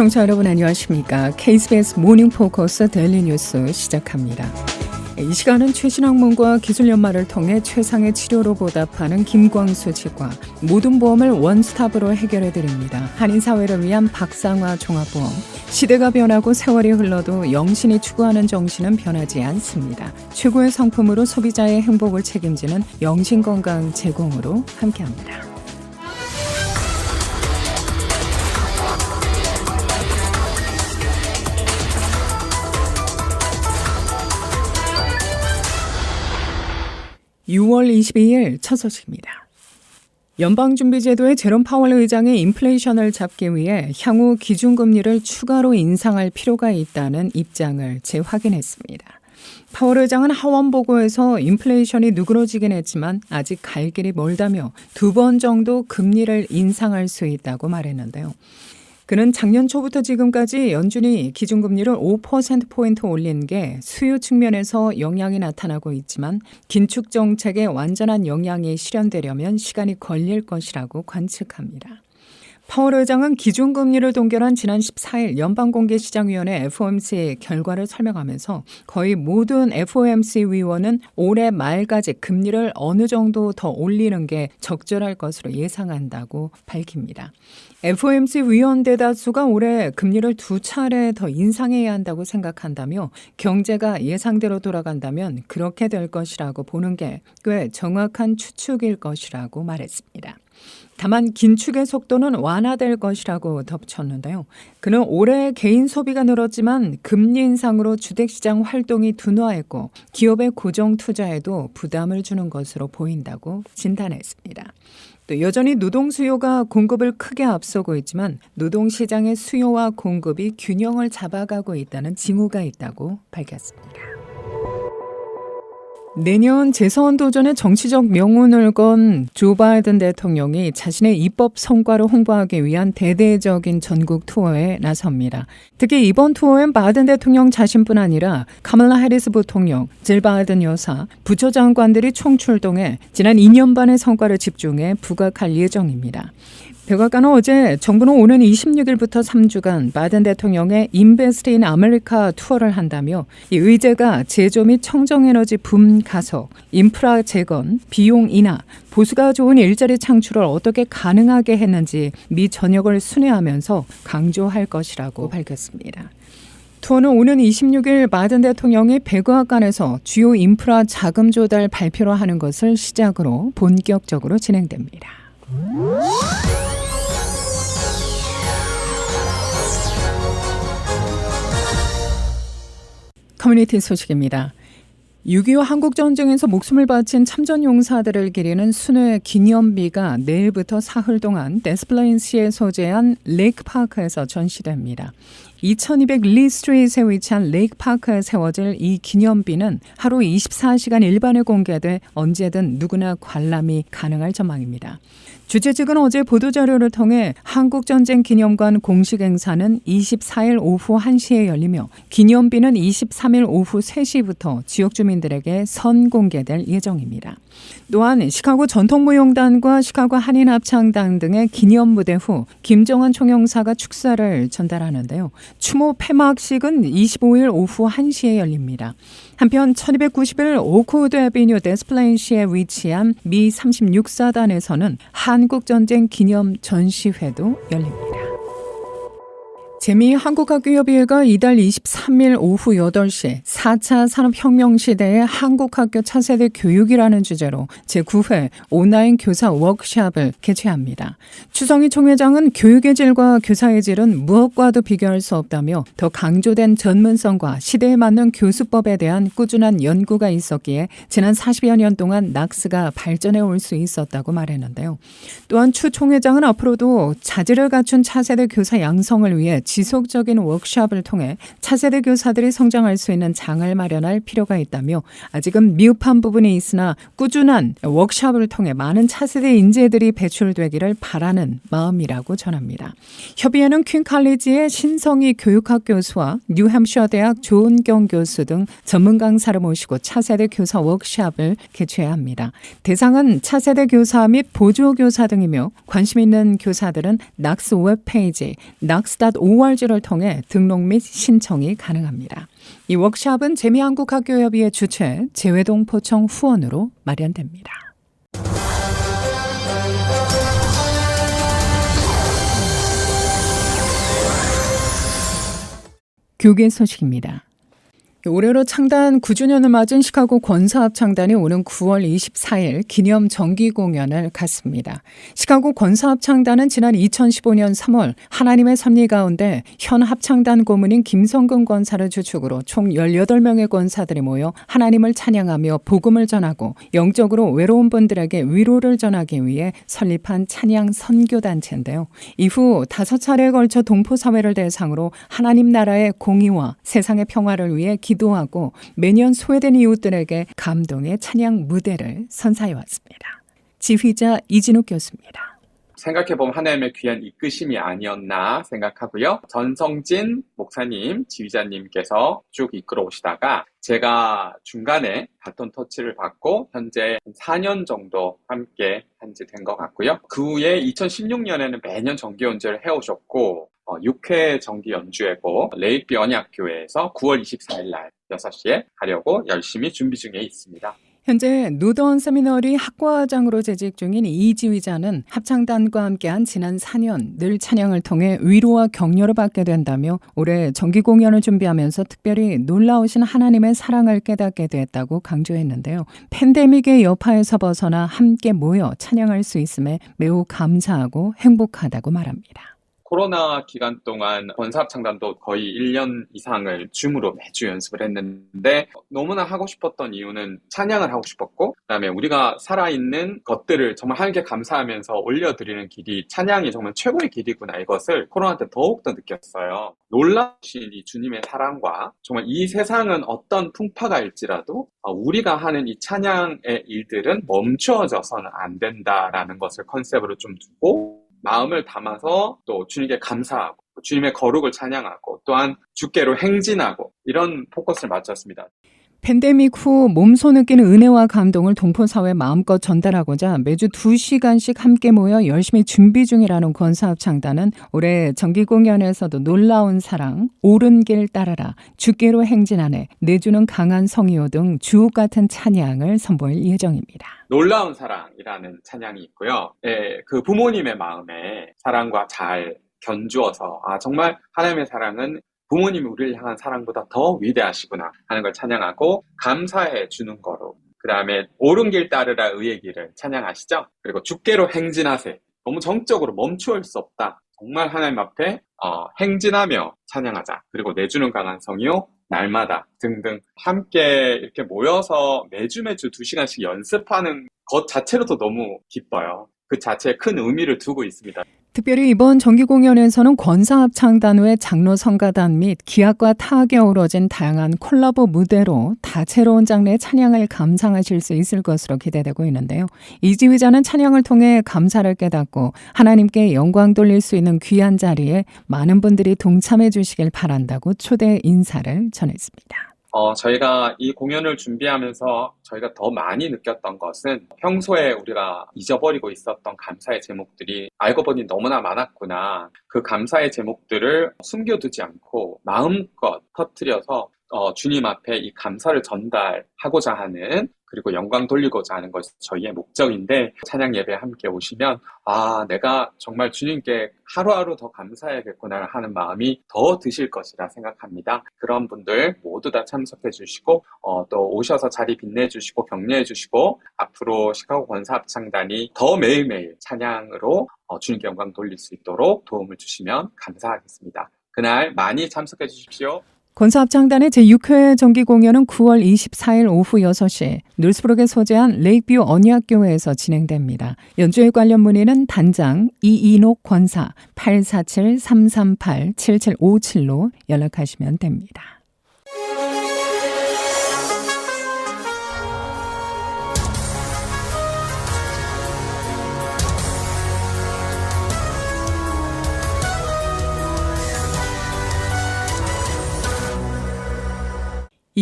청취자 여러분 안녕하십니까? KBS 모닝 포커스 데일리 뉴스 시작합니다. 이 시간은 최신 학문과 기술 연마를 통해 최상의 치료로 보답하는 김광수 치과 모든 보험을 원스톱으로 해결해 드립니다. 한인 사회를 위한 박상화 종합보험 시대가 변하고 세월이 흘러도 영신이 추구하는 정신은 변하지 않습니다. 최고의 상품으로 소비자의 행복을 책임지는 영신 건강 제공으로 함께합니다. (6월 22일) 첫 소식입니다. 연방준비제도의 제롬 파월 의장이 인플레이션을 잡기 위해 향후 기준금리를 추가로 인상할 필요가 있다는 입장을 재확인했습니다. 파월 의장은 하원 보고에서 인플레이션이 누그러지긴 했지만 아직 갈 길이 멀다며 두 번 정도 금리를 인상할 수 있다고 말했는데요. 그는 작년 초부터 지금까지 연준이 기준금리를 5%포인트 올린 게 수요 측면에서 영향이 나타나고 있지만 긴축 정책에 완전한 영향이 실현되려면 시간이 걸릴 것이라고 관측합니다. 파월 의장은 기준금리를 동결한 지난 14일 연방공개시장위원회 FOMC 결과를 설명하면서 거의 모든 FOMC 위원은 올해 말까지 금리를 어느 정도 더 올리는 게 적절할 것으로 예상한다고 밝힙니다. FOMC 위원 대다수가 올해 금리를 두 차례 더 인상해야 한다고 생각한다며 경제가 예상대로 돌아간다면 그렇게 될 것이라고 보는 게 꽤 정확한 추측일 것이라고 말했습니다. 다만 긴축의 속도는 완화될 것이라고 덧붙였는데요. 그는 올해 개인 소비가 늘었지만 금리 인상으로 주택시장 활동이 둔화했고 기업의 고정 투자에도 부담을 주는 것으로 보인다고 진단했습니다. 또 여전히 노동 수요가 공급을 크게 앞서고 있지만 노동 시장의 수요와 공급이 균형을 잡아가고 있다는 징후가 있다고 밝혔습니다. 내년 재선 도전의 정치적 명운을 건 조 바이든 대통령이 자신의 입법 성과를 홍보하기 위한 대대적인 전국 투어에 나섭니다. 특히 이번 투어엔 바이든 대통령 자신뿐 아니라 카멀라 해리스 부통령, 질 바이든 여사, 부처 장관들이 총출동해 지난 2년 반의 성과를 집중해 부각할 예정입니다. 백악관은 어제 정부는 오는 26일부터 3주간 바이든 대통령의 인베스트 인 아메리카 투어를 한다며 이 의제가 제조 및 청정에너지 붐 가속, 인프라 재건, 비용 인하, 보수가 좋은 일자리 창출을 어떻게 가능하게 했는지 미 전역을 순회하면서 강조할 것이라고 밝혔습니다. 투어는 오는 26일 바이든 대통령이 백악관에서 주요 인프라 자금 조달 발표를 하는 것을 시작으로 본격적으로 진행됩니다. 커뮤니티 소식입니다. 6.25 한국전쟁에서 목숨을 바친 참전용사들을 기리는 순회 기념비가 내일부터 사흘 동안 데스플레인시에 소재한 레이크파크에서 전시됩니다. 2200리 스트리트에 위치한 레이크파크에 세워질 이 기념비는 하루 24시간 일반에 공개돼 언제든 누구나 관람이 가능할 전망입니다. 주최 측은 어제 보도자료를 통해 한국전쟁 기념관 공식 행사는 24일 오후 1시에 열리며 기념비는 23일 오후 3시부터 지역 주민들에게 선공개될 예정입니다. 또한 시카고 전통무용단과 시카고 한인합창단 등의 기념무대 후 김정은 총영사가 축사를 전달하는데요. 추모 폐막식은 25일 오후 1시에 열립니다. 한편 1291 오크우드 에비뉴 데스플레인시에 위치한 미 36사단에서는 한국전쟁 기념 전시회도 열립니다. 재미 한국학교협의회가 이달 23일 오후 8시 4차 산업혁명 시대의 한국학교 차세대 교육이라는 주제로 제9회 온라인 교사 워크샵을 개최합니다. 추성희 총회장은 교육의 질과 교사의 질은 무엇과도 비교할 수 없다며 더 강조된 전문성과 시대에 맞는 교수법에 대한 꾸준한 연구가 있었기에 지난 40여 년 동안 낙스가 발전해 올 수 있었다고 말했는데요. 또한 추 총회장은 앞으로도 자질을 갖춘 차세대 교사 양성을 위해 지속적인 워크숍을 통해 차세대 교사들이 성장할 수 있는 장을 마련할 필요가 있다며 아직은 미흡한 부분이 있으나 꾸준한 워크숍을 통해 많은 차세대 인재들이 배출되기를 바라는 마음이라고 전합니다. 협의회는 퀸 칼리지의 신성희 교육학 교수와 뉴햄셔 대학 조은경 교수 등 전문 강사를 모시고 차세대 교사 워크숍을 개최합니다. 대상은 차세대 교사 및 보조 교사 등이며 관심 있는 교사들은 낙스 웹페이지 낙스.o ORG를 통해 등록 및 신청이 가능합니다. 이 워크샵은 재미한국학교협의회 주최 재외동 포청 후원으로 마련됩니다. 교계 소식입니다. 올해로 창단 9주년을 맞은 시카고 권사합 창단이 오는 9월 24일 기념 정기 공연을 갖습니다. 시카고 권사합 창단은 지난 2015년 3월 하나님의 섭리 가운데 현 합창단 고문인 김성근 권사를 주축으로 총 18명의 권사들이 모여 하나님을 찬양하며 복음을 전하고 영적으로 외로운 분들에게 위로를 전하기 위해 설립한 찬양 선교단체인데요. 이후 다섯 차례에 걸쳐 동포사회를 대상으로 하나님 나라의 공의와 세상의 평화를 위해 기 도하고 매년 소외된 이웃들에게 감동의 찬양 무대를 선사해 왔습니다. 지휘자 이진욱 교수입니다. 생각해보면 하나님의 귀한 이끄심이 아니었나 생각하고요. 전성진 목사님, 지휘자님께서 쭉 이끌어 오시다가 제가 중간에 바톤 터치를 받고 현재 4년 정도 함께 한 지 된 것 같고요. 그 후에 2016년에는 매년 정기 연주를 해오셨고 어, 6회 정기 연주회고 레이비 언약교회에서 9월 24일 날 6시에 가려고 열심히 준비 중에 있습니다. 현재 노던 세미너리 학과장으로 재직 중인 이 지휘자는 합창단과 함께한 지난 4년 늘 찬양을 통해 위로와 격려를 받게 된다며 올해 정기 공연을 준비하면서 특별히 놀라우신 하나님의 사랑을 깨닫게 됐다고 강조했는데요. 팬데믹의 여파에서 벗어나 함께 모여 찬양할 수 있음에 매우 감사하고 행복하다고 말합니다. 코로나 기간 동안 권사합창단도 거의 1년 이상을 줌으로 매주 연습을 했는데 너무나 하고 싶었던 이유는 찬양을 하고 싶었고 그다음에 우리가 살아있는 것들을 정말 하나님께 감사하면서 올려드리는 길이 찬양이 정말 최고의 길이구나 이것을 코로나 때 더욱더 느꼈어요. 놀라우신 이 주님의 사랑과 정말 이 세상은 어떤 풍파가 일지라도 어, 우리가 하는 이 찬양의 일들은 멈추어져서는 안 된다라는 것을 컨셉으로 좀 두고 마음을 담아서 또 주님께 감사하고 주님의 거룩을 찬양하고 또한 주께로 행진하고 이런 포커스를 맞췄습니다. 팬데믹 후 몸소 느끼는 은혜와 감동을 동포사회에 마음껏 전달하고자 매주 2시간씩 함께 모여 열심히 준비 중이라는 권사합창단은 올해 정기 공연에서도 놀라운 사랑, 옳은 길 따라라, 주께로 행진하네, 내주는 강한 성의요 등 주옥 같은 찬양을 선보일 예정입니다. 놀라운 사랑이라는 찬양이 있고요. 예, 그 부모님의 마음에 사랑과 잘 견주어서 아 정말 하나님의 사랑은 부모님이 우리를 향한 사랑보다 더 위대하시구나 하는 걸 찬양하고 감사해 주는 거로 그 다음에 옳은 길 따르라 의의 길을 찬양하시죠. 그리고 주께로 행진하세 너무 정적으로 멈추어 수 없다. 정말 하나님 앞에 어, 행진하며 찬양하자. 그리고 내주는 강한 성이요 날마다 등등 함께 이렇게 모여서 매주 매주 두 시간씩 연습하는 것 자체로도 너무 기뻐요. 그 자체에 큰 의미를 두고 있습니다. 특별히 이번 정기 공연에서는 권사합 창단 외 장로 성가단 및 기악과 타악에 어우러진 다양한 콜라보 무대로 다채로운 장르의 찬양을 감상하실 수 있을 것으로 기대되고 있는데요. 이 지휘자는 찬양을 통해 감사를 깨닫고 하나님께 영광 돌릴 수 있는 귀한 자리에 많은 분들이 동참해 주시길 바란다고 초대 인사를 전했습니다. 어, 저희가 이 공연을 준비하면서 저희가 더 많이 느꼈던 것은 평소에 우리가 잊어버리고 있었던 감사의 제목들이 알고 보니 너무나 많았구나. 그 감사의 제목들을 숨겨두지 않고 마음껏 터트려서 어, 주님 앞에 이 감사를 전달하고자 하는 그리고 영광 돌리고자 하는 것이 저희의 목적인데 찬양 예배에 함께 오시면 아 내가 정말 주님께 하루하루 더 감사해야겠구나 하는 마음이 더 드실 것이라 생각합니다. 그런 분들 모두 다 참석해 주시고 어, 또 오셔서 자리 빛내 주시고 격려해 주시고 앞으로 시카고 권사 합창단이 더 매일매일 찬양으로 어, 주님께 영광 돌릴 수 있도록 도움을 주시면 감사하겠습니다. 그날 많이 참석해 주십시오. 권사합창단의 제6회 정기 공연은 9월 24일 오후 6시 눌스브룩에 소재한 레이크뷰 언약교회에서 진행됩니다. 연주회 관련 문의는 단장 이인옥 권사 847-338-7757로 연락하시면 됩니다.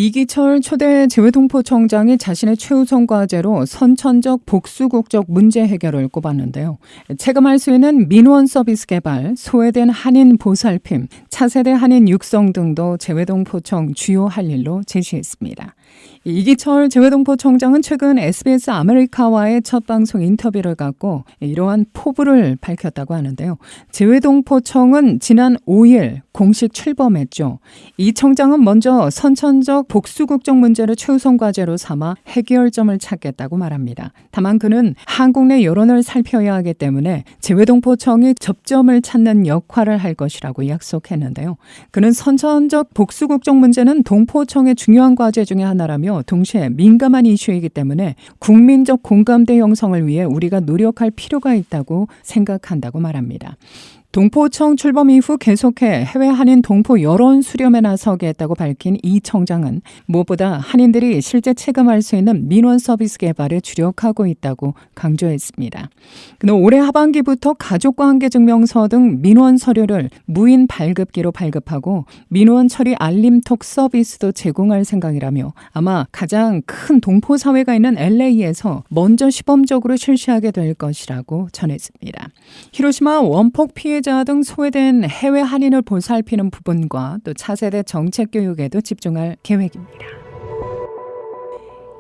이기철 초대 재외동포청장이 자신의 최우선 과제로 선천적 복수국적 문제 해결을 꼽았는데요. 체감할 수 있는 민원 서비스 개발, 소외된 한인 보살핌, 차세대 한인 육성 등도 재외동포청 주요 할 일로 제시했습니다. 이기철 재외동포청장은 최근 SBS 아메리카와의 첫 방송 인터뷰를 갖고 이러한 포부를 밝혔다고 하는데요. 재외동포청은 지난 5일 공식 출범했죠. 이 청장은 먼저 선천적 복수국적 문제를 최우선 과제로 삼아 해결점을 찾겠다고 말합니다. 다만 그는 한국 내 여론을 살펴야 하기 때문에 재외동포청이 접점을 찾는 역할을 할 것이라고 약속했는데요. 그는 선천적 복수국적 문제는 동포청의 중요한 과제 중의 하나라며 동시에 민감한 이슈이기 때문에 국민적 공감대 형성을 위해 우리가 노력할 필요가 있다고 생각한다고 말합니다. 동포청 출범 이후 계속해 해외 한인 동포 여론 수렴에 나서겠다고 밝힌 이 청장은 무엇보다 한인들이 실제 체감할 수 있는 민원 서비스 개발에 주력하고 있다고 강조했습니다. 그는 올해 하반기부터 가족과 관계 증명서 등 민원 서류를 무인 발급기로 발급하고 민원 처리 알림톡 서비스도 제공할 생각이라며 아마 가장 큰 동포 사회가 있는 LA에서 먼저 시범적으로 실시하게 될 것이라고 전했습니다. 히로시마 원폭 피해 자 등 소외된 해외 한인을 보살피는 부분과 또 차세대 정책 교육에도 집중할 계획입니다.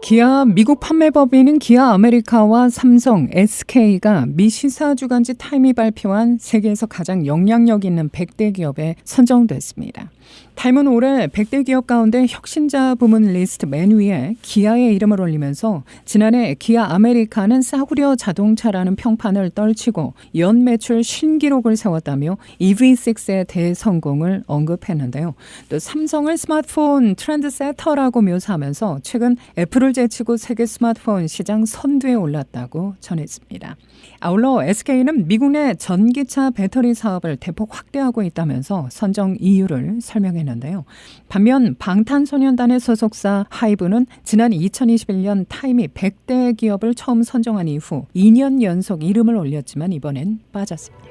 기아 미국 판매법인인 기아 아메리카와 삼성, SK가 미 시사 주간지 타임이 발표한 세계에서 가장 영향력 있는 100대 기업에 선정됐습니다. 타임은 올해 100대 기업 가운데 혁신자 부문 리스트 맨 위에 기아의 이름을 올리면서 지난해 기아 아메리카는 싸구려 자동차라는 평판을 떨치고 연 매출 신기록을 세웠다며 EV6의 대성공을 언급했는데요. 또 삼성을 스마트폰 트렌드세터라고 묘사하면서 최근 애플을 제치고 세계 스마트폰 시장 선두에 올랐다고 전했습니다. 아울러 SK는 미국 내 전기차 배터리 사업을 대폭 확대하고 있다면서 선정 이유를 설명했는데요. 반면 방탄소년단의 소속사 하이브는 지난 2021년 타임이 100대 기업을 처음 선정한 이후 2년 연속 이름을 올렸지만 이번엔 빠졌습니다.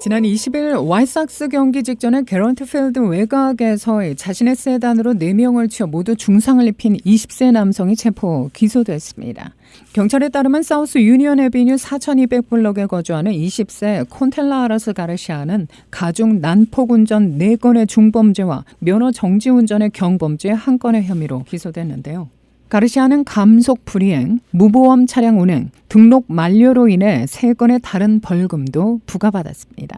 지난 20일 와이삭스 경기 직전에 게런트 필드 외곽에서 자신의 세단으로 4명을 치어 모두 중상을 입힌 20세 남성이 체포 기소됐습니다. 경찰에 따르면 사우스 유니언 에비뉴 4200블럭에 거주하는 20세 콘텔라 아라스 가르시아는 가중 난폭 운전 4건의 중범죄와 면허 정지 운전의 경범죄 1건의 혐의로 기소됐는데요. 가르시아는 감속 불이행, 무보험 차량 운행, 등록 만료로 인해 세 건의 다른 벌금도 부과받았습니다.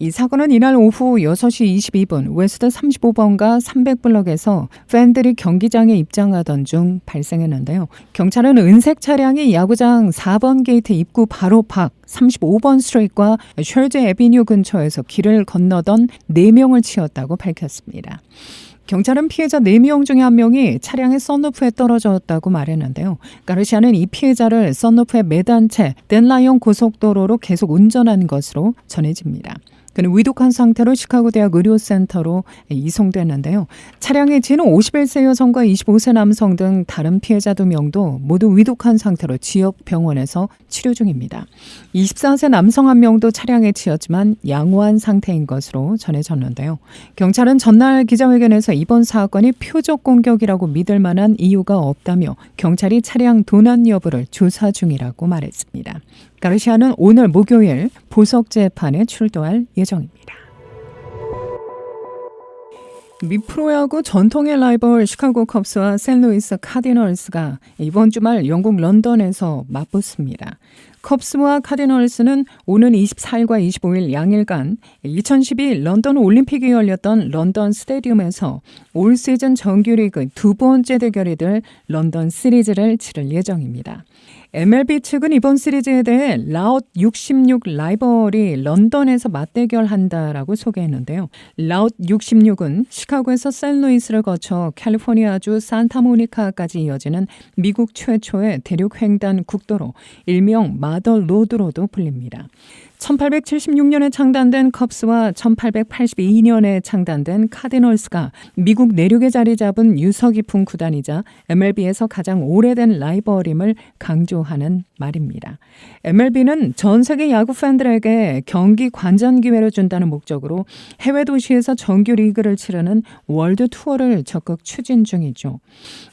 이 사건은 이날 오후 6시 22분 웨스트 35번가 300블럭에서 팬들이 경기장에 입장하던 중 발생했는데요. 경찰은 은색 차량이 야구장 4번 게이트 입구 바로 밖 35번 스트레이트과 셜제 에비뉴 근처에서 길을 건너던 4명을 치었다고 밝혔습니다. 경찰은 피해자 4명 중에 한 명이 차량의 썬루프에 떨어졌다고 말했는데요. 가르시아는 이 피해자를 썬루프에 매단 채 덴라이온 고속도로로 계속 운전한 것으로 전해집니다. 그는 위독한 상태로 시카고 대학 의료센터로 이송됐는데요. 차량에 지는 51세 여성과 25세 남성 등 다른 피해자 2명도 모두 위독한 상태로 지역 병원에서 치료 중입니다. 24세 남성 한 명도 차량에 치였지만 양호한 상태인 것으로 전해졌는데요. 경찰은 전날 기자회견에서 이번 사건이 표적 공격이라고 믿을 만한 이유가 없다며 경찰이 차량 도난 여부를 조사 중이라고 말했습니다. 가르시아는 오늘 목요일 보석 재판에 출두할 예정입니다. 미 프로야구 전통의 라이벌 시카고 컵스와 샌루이스 카디널스가 이번 주말 영국 런던에서 맞붙습니다. 컵스와 카디널스는 오는 24일과 25일 양일간 2012 런던 올림픽이 열렸던 런던 스테디움에서 올 시즌 정규리그 두 번째 대결이 될 런던 시리즈를 치를 예정입니다. MLB 측은 이번 시리즈에 대해 라웃 66 라이벌이 런던에서 맞대결한다라고 소개했는데요. 라웃 66은 시카고에서 샌루이스를 거쳐 캘리포니아주 산타모니카까지 이어지는 미국 최초의 대륙 횡단 국도로 일명 마더 로드로도 불립니다. 1876년에 창단된 컵스와 1882년에 창단된 카디널스가 미국 내륙에 자리 잡은 유서 깊은 구단이자 MLB에서 가장 오래된 라이벌임을 강조하는 말입니다. MLB는 전 세계 야구 팬들에게 경기 관전 기회를 준다는 목적으로 해외 도시에서 정규 리그를 치르는 월드 투어를 적극 추진 중이죠.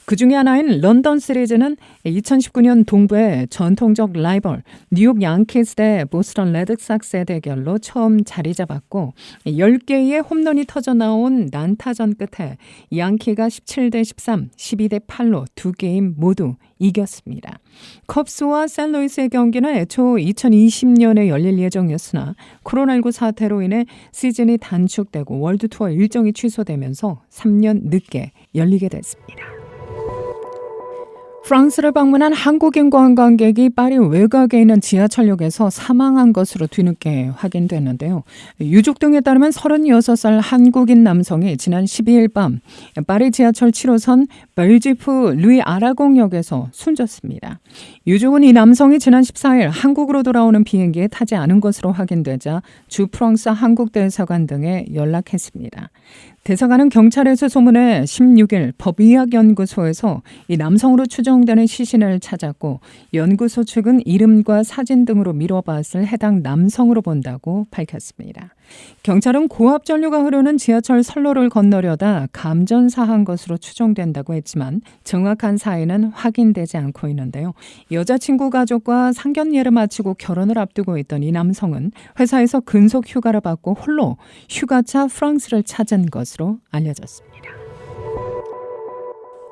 그 중에 하나인 런던 시리즈는 2019년 동부의 전통적 라이벌 뉴욕 양키스 대 보스턴 레드삭스의 대결로 처음 자리 잡았고 10개의 홈런이 터져 나온 난타전 끝에 양키가 17대 13, 12대 8로 두 게임 모두 이겼습니다. 컵스와 샌루이스의 경기는 애초 2020년에 열릴 예정이었으나 코로나19 사태로 인해 시즌이 단축되고 월드 투어 일정이 취소되면서 3년 늦게 열리게 됐습니다. 프랑스를 방문한 한국인 관광객이 파리 외곽에 있는 지하철역에서 사망한 것으로 뒤늦게 확인됐는데요. 유족 등에 따르면 36살 한국인 남성이 지난 12일 밤 파리 지하철 7호선 벨지프 루이 아라공역에서 숨졌습니다. 유족은 이 남성이 지난 14일 한국으로 돌아오는 비행기에 타지 않은 것으로 확인되자 주 프랑스 한국 대사관 등에 연락했습니다. 대사관은 경찰에서 소문해 16일 법의학연구소에서 이 남성으로 추정되는 시신을 찾았고 연구소 측은 이름과 사진 등으로 미뤄봤을 해당 남성으로 본다고 밝혔습니다. 경찰은 고압 전류가 흐르는 지하철 선로를 건너려다 감전사한 것으로 추정된다고 했지만 정확한 사인은 확인되지 않고 있는데요. 여자친구 가족과 상견례를 마치고 결혼을 앞두고 있던 이 남성은 회사에서 근속 휴가를 받고 홀로 휴가차 프랑스를 찾은 것으로 알려졌습니다.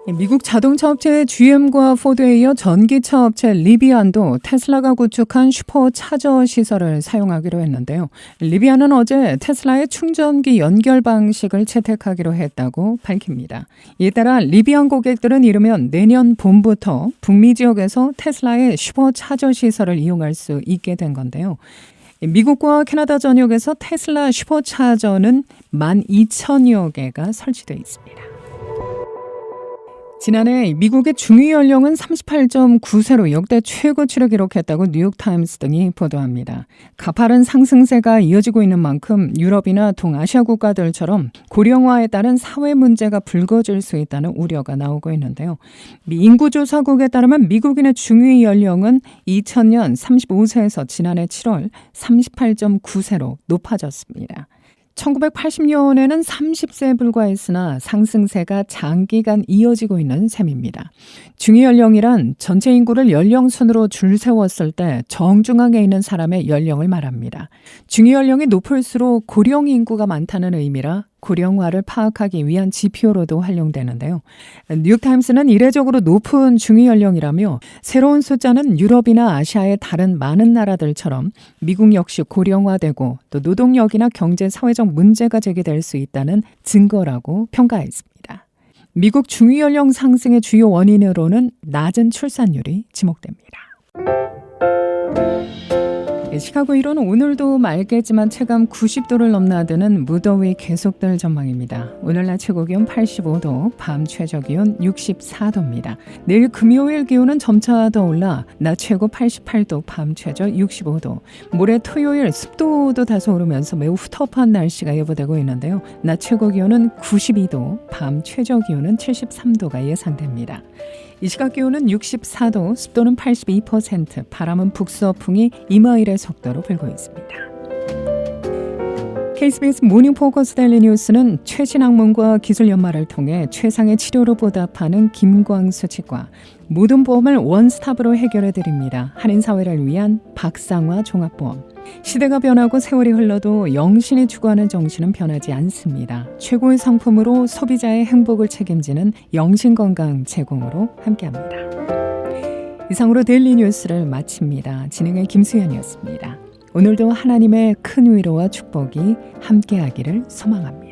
미국 자동차 업체 GM과 포드에 이어 전기차 업체 리비안도 테슬라가 구축한 슈퍼 차저 시설을 사용하기로 했는데요. 리비안은 어제 테슬라의 충전기 연결 방식을 채택하기로 했다고 밝힙니다. 이에 따라 리비안 고객들은 이르면 내년 봄부터 북미 지역에서 테슬라의 슈퍼 차저 시설을 이용할 수 있게 된 건데요. 미국과 캐나다 전역에서 테슬라 슈퍼차저는 12,000여 개가 설치되어 있습니다. 지난해 미국의 중위 연령은 38.9세로 역대 최고치를 기록했다고 뉴욕타임스 등이 보도합니다. 가파른 상승세가 이어지고 있는 만큼 유럽이나 동아시아 국가들처럼 고령화에 따른 사회 문제가 불거질 수 있다는 우려가 나오고 있는데요. 미 인구조사국에 따르면 미국인의 중위 연령은 2000년 35세에서 지난해 7월 38.9세로 높아졌습니다. 1980년에는 30세에 불과했으나 상승세가 장기간 이어지고 있는 셈입니다. 중위 연령이란 전체 인구를 연령 순으로 줄 세웠을 때 정중앙에 있는 사람의 연령을 말합니다. 중위 연령이 높을수록 고령 인구가 많다는 의미라 고령화를 파악하기 위한 지표로도 활용되는데요. 뉴욕타임스는 이례적으로 높은 중위 연령이라며 새로운 숫자는 유럽이나 아시아의 다른 많은 나라들처럼 미국 역시 고령화되고 또 노동력이나 경제 사회적 문제가 제기될 수 있다는 증거라고 평가했습니다. 미국 중위 연령 상승의 주요 원인으로는 낮은 출산율이 지목됩니다. 예, 시카고 1호는 오늘도 맑겠지만 체감 90도를 넘나 드는 무더위 계속될 전망입니다. 오늘 낮 최고 기온 85도, 밤 최저 기온 64도입니다. 내일 금요일 기온은 점차 더 올라 낮 최고 88도, 밤 최저 65도. 모레 토요일 습도도 다소 오르면서 매우 후텁한 날씨가 예보되고 있는데요. 낮 최고 기온은 92도, 밤 최저 기온은 73도가 예상됩니다. 이 시각 기온은 64도, 습도는 82%, 바람은 북서풍이 이마일의 속도로 불고 있습니다. KBS 모닝 포커스 델리 뉴스는 최신 학문과 기술 연마를 통해 최상의 치료로 보답하는 김광수 치과 모든 보험을 원스톱으로 해결해 드립니다. 한인 사회를 위한 박상화 종합보험. 시대가 변하고 세월이 흘러도 영신이 추구하는 정신은 변하지 않습니다. 최고의 상품으로 소비자의 행복을 책임지는 영신 건강 제공으로 함께합니다. 이상으로 데일리 뉴스를 마칩니다. 진행의 김수현이었습니다. 오늘도 하나님의 큰 위로와 축복이 함께하기를 소망합니다.